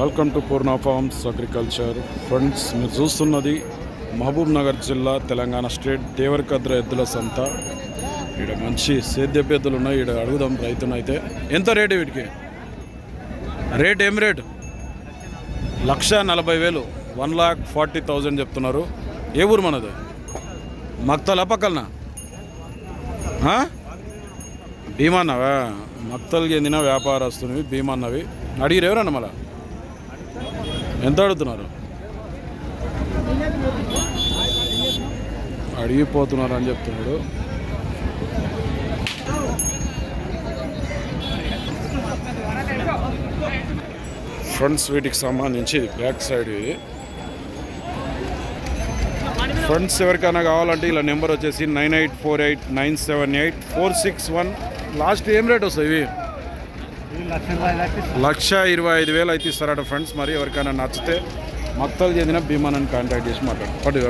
Welcome to Purna farms agriculture. Friends మీరు చూస్తున్నది మహబూబ్ నగర్ జిల్లా తెలంగాణ స్టేట్ దేవరకద్ర ఎద్దుల సంత. ఇక్కడ మంచి సేద్యపు ఎద్దులు ఉన్నాయి ఇక్కడ అడుగుదాం రైతునైతే ఎంత రేటు వీటికి రేట్ ఏం రేట్? లక్ష నలభై వేలు వన్ లాక్ ఫార్టీ థౌజండ్ చెప్తున్నారు. ఏ ఊరు మనది? మక్తల్ పక్కలనా? భీమాన్నవా? మక్తల్కి చెందిన వ్యాపారస్తునివి భీమాన్నవి. అడిగిరు ఎవరన్నా మళ్ళా? ఎంత అడుగుతున్నారు? అడిగిపోతున్నారు అని చెప్తున్నాడు. ఫ్రంట్ వీటికి సంబంధించి ఇది బ్యాక్ సైడ్ ఇది. ఫ్రెండ్స్ ఎవరికైనా కావాలంటే ఇలా నెంబర్ వచ్చేసి nine eight four eight nine seven eight four six one. Last ఏం రేట్ వస్తాయి ఇవి? లక్ష ఇరవై ఐదు వేలు అయితే ఇస్తారట ఫ్రెండ్స్ మరి ఎవరికైనా నచ్చితే మత్తలు చెందిన భీమానని కాంటాక్ట్ చేసి మాట్లాడు. పట్టు